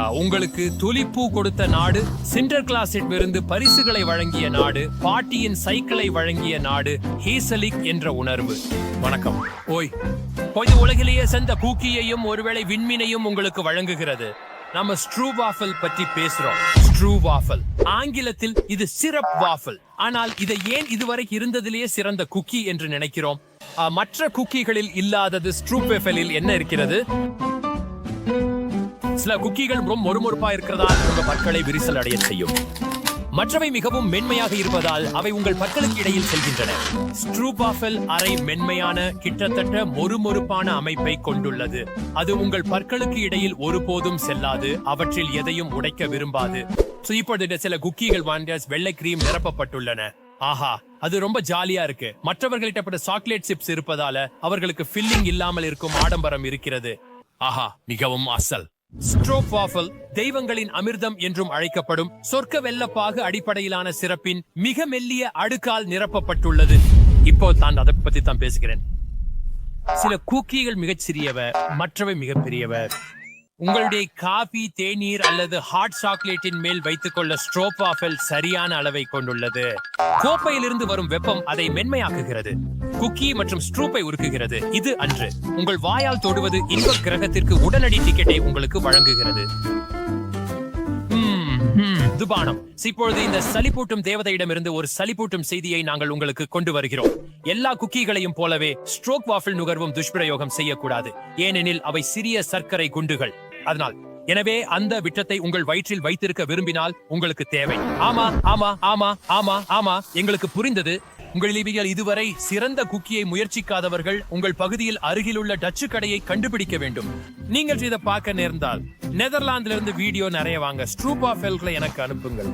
உங்களுக்கு துலிப்பூ கொடுத்த நாடு சிண்டர் கிளாஸிடமிருந்து பரிசுகளை வழங்கிய நாடு பாட்டியின் சைக்கிளை வழங்கிய நாடு ஹீசலிக் என்ற உணர்வு. வணக்கம். ஓய் பொது உலகிலேயே சென்ற கூக்கியையும் ஒருவேளை விண்மீனையும் உங்களுக்கு வழங்குகிறது. நம்ம ஸ்ட்ரூ வாஃபல் பற்றி பேசுறோம். ஸ்ட்ரூ வாஃபல். ஆங்கிலத்தில் இது சிரப் வாஃபல். ஆனால் இதை ஏன் இதுவரை இருந்ததிலேயே சிறந்த குக்கி என்று நினைக்கிறோம்? மற்ற குக்கிகளில் இல்லாதது ஸ்ட்ரூ வேஃபலில் என்ன இருக்கிறது? சில குக்கிகள் ரொம்ப மொறுமொறுப்பா இருக்கிறதால் உங்க பற்களை விரிசல் அடைய செய்யும். மற்றவை மிகவும் மென்மையாக இருப்பதால் அவை உங்கள் பற்களுக்கு இடையில் செல்கின்றன. ஸ்ட்ரூபாஃபெல் அரை மென்மையான கிட்டத்தட்ட மொறுமொறுப்பான அமைப்பை கொண்டுள்ளது. அது உங்கள் பற்களுக்கு இடையில் ஒருபோதும் செல்லாது அவற்றில் எதையும் உடைக்க விரும்பாது. இப்பொழுது சில குக்கிகள் வாண்டர்ஸ் வெள்ளை கிரீம் நிரப்பப்பட்டுள்ளன. ஆஹா அது ரொம்ப ஜாலியா இருக்கு. மற்றவர்களிட்ட சாக்லேட் சிப்ஸ் இருப்பதால அவர்களுக்கு ஃபில்லிங் இல்லாமல் இருக்கும் ஆடம்பரம் இருக்கிறது. ஆஹா மிகவும் அசல். ஸ்ட்ரோப் வாஃபல் தெய்வங்களின் அமிர்தம் என்றும் அழைக்கப்படும் சொர்க்க வெள்ளப்பாகு அடிப்படையிலான சிறப்பின் மிக மெல்லிய அடுக்கால் நிரப்பப்பட்டுள்ளது. இப்போ தான் அதை பத்தி தான் பேசுகிறேன். சில கூக்கிகள் மிகச் சிறியவ மற்றவை மிகப்பெரியவ உங்களுடைய காபி தேநீர் அல்லது ஹாட் சாக்லேட்டின் மேல் வைத்துக் கொள்ள ஸ்ட்ரோபாஃபெல் சரியான அளவை கொண்டுள்ளது. கோப்பையிலிருந்து வரும் வெப்பம் அதை மென்மையாக்குகிறது. குக்கி மற்றும் ஸ்ட்ரூப்பை உருக்குகிறது. இது அன்று. உங்கள் வாயால் தொடுவது இன்ப கிரகத்திற்கு உடனடி டிக்கெட்டை உங்களுக்கு வழங்குகிறது. துபானம். இப்பொழுது இந்த சலிப்பூட்டும் தேவதையிடமிருந்து ஒரு சலிப்பூட்டும் செய்தியை நாங்கள் உங்களுக்கு கொண்டு வருகிறோம். எல்லா குக்கீகளையும் போலவே ஸ்ட்ரோக் வாஃபில் நுகர்வும் துஷ்பிரயோகம் செய்யக்கூடாது. ஏனெனில் அவை சிறிய சர்க்கரை குண்டுகள். அதனால் எனவே அந்த விட்டத்தை உங்கள் வயிற்றில் வைத்திருக்க விரும்பினால் உங்களுக்கு தேவை. ஆமா ஆமா ஆமா ஆமா ஆமா. எங்களுக்கு புரிந்தது. உங்களில் இதுவரை சிறந்த குக்கியை முயற்சிக்காதவர்கள் உங்கள் பகுதியில் அருகிலுள்ள டச்சு கடையை கண்டுபிடிக்க வேண்டும். நீங்கள் இதை பார்க்க நேர்ந்தால் நெதர்லாந்திலிருந்து வீடியோ நிறைய வாங்க ஸ்ட்ரூபா ஃபெல்களை எனக்கு அனுப்புங்கள்.